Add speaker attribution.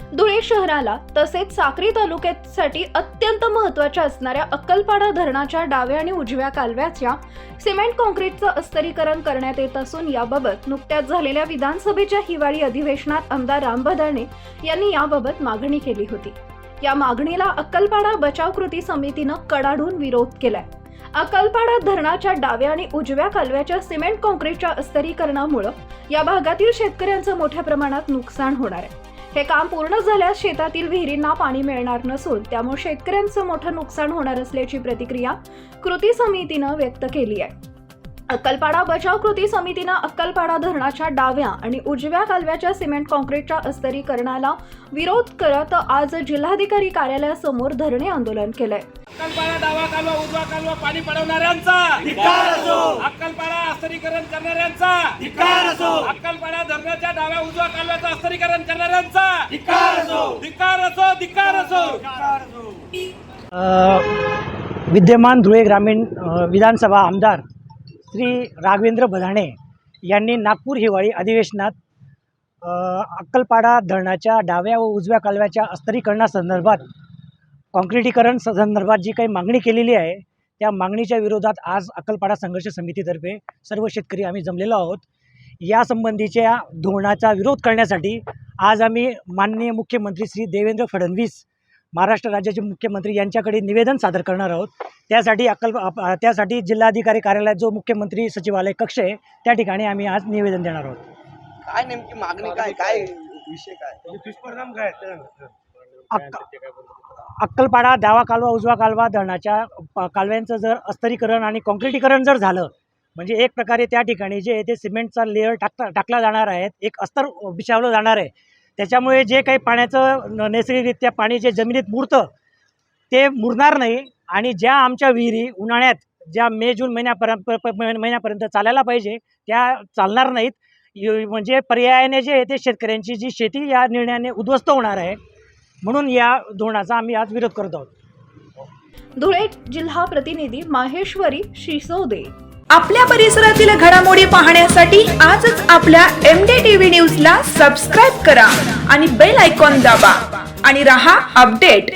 Speaker 1: धुळे शहराला तसेच साक्री तालुक्यासाठी अत्यंत महत्त्वाच्या असणाऱ्या अक्कलपाडा धरणाच्या डाव्या आणि उजव्या कालव्याच्या सिमेंट काँक्रीटचं अस्तरीकरण करण्यात येत असून याबाबत नुकत्याच झालेल्या विधानसभेच्या हिवाळी अधिवेशनात आमदार राम बदाणे यांनी याबाबत मागणी केली होती. या मागणीला अक्कलपाडा बचाव कृती समितीनं कडाडून विरोध केलाय. अक्कलपाडा धरणाच्या डाव्या आणि उजव्या कालव्याच्या सिमेंट काँक्रीटच्या अस्तरीकरणामुळं या भागातील शेतकऱ्यांचं मोठ्या प्रमाणात नुकसान होणार आहे. हे काम पूर्ण झाल्यास शेतातील विहिरींना पाणी मिळणार नसून त्यामुळे शेतकऱ्यांचं मोठं नुकसान होणार असल्याची प्रतिक्रिया कृती समितीनं व्यक्त केली आहे. अक्कलपाडा बचाव कृती समितीनं अक्कलपाडा धरणाच्या डाव्या आणि उजव्या कालव्याच्या सिमेंट काँक्रीटच्या अस्तरीकरणाला विरोध करत आज जिल्हाधिकारी कार्यालयासमोर धरणे आंदोलन केलंय.
Speaker 2: अक्कलपाडा डावा कालवा उजवा कालवा पाणी पडवणाऱ्यांचा! अस्तरीकरण करणाऱ्यांचा.
Speaker 3: धिक्कार असो.
Speaker 2: अक्कलपाडा धरणाच्या डाव्या उजवा कालव्याचं अस्तरीकरण करणाऱ्यांचा.
Speaker 3: धिक्कार असो.
Speaker 2: धिक्कार असो धिक्कार असो.
Speaker 4: अ, विद्यमान धुळे ग्रामीण विधानसभा आमदार श्री राघवेंद्र बधाणे यांनी नागपूर हिवाळी अधिवेशनात अ, अक्कलपाडा धरणाच्या डाव्या व उजव्या कालव्याच्या अस्तरीकरणासंदर्भात काँक्रिटीकरण स- संदर्भात जी काही मागणी केलेली आहे त्या मागणीच्या विरोधात आज अक्कलपाडा संघर्ष समितीतर्फे सर्व शेतकरी आम्ही जमलेलो आहोत. यासंबंधीच्या धोरणाचा विरोध करण्यासाठी आज आम्ही माननीय मुख्यमंत्री श्री देवेंद्र फडणवीस महाराष्ट्र राज्याचे मुख्यमंत्री यांच्याकडे निवेदन सादर करणार आहोत. त्यासाठी अक्कल त्यासाठी जिल्हाधिकारी कार्यालयात जो मुख्यमंत्री सचिवालय कक्ष आहे त्या ठिकाणी आम्ही आज निवेदन देणार आहोत.
Speaker 3: काय नेमकी मागणी काय काय विषय काय? दुष्परिणाम काय
Speaker 4: अक्क. अक्कलपाडा डावा कालवा उजवा कालवा धरणाच्या प- कालव्यांचं जर अस्तरीकरण आणि कॉन्क्रिटीकरण जर झालं म्हणजे एक प्रकारे त्या ठिकाणी जे आहे ते सिमेंटचा लेअर टाकता टाकला जाणार आहे एक अस्तर बिछावलं जाणार आहे. त्याच्यामुळे जे काही पाण्याचं नैसर्गिकरित्या पाणी जे जमिनीत मुरतं ते मुरणार नाही आणि ज्या आमच्या विहिरी उन्हाळ्यात ज्या मे जून महिन्यापर्यंत महिन्यापर्यंत चालायला पाहिजे त्या चालणार नाहीत. य- म्हणजे पर्यायाने जे आहे ते शेतकऱ्यांची जी शेती या निर्णयाने उद्ध्वस्त होणार आहे म्हणून या धोरणाचा आम्ही आज विरोध करत आहोत.
Speaker 1: धुळे जिल्हा प्रतिनिधी माहेश्वरी शिसोदे.
Speaker 5: आपल्या परिसरातील घडामोडी पाहण्यासाठी आजच आपल्या एम डी टीव्ही न्यूजला सबस्क्राईब करा आणि बेल आयकॉन दाबा आणि रहा अपडेट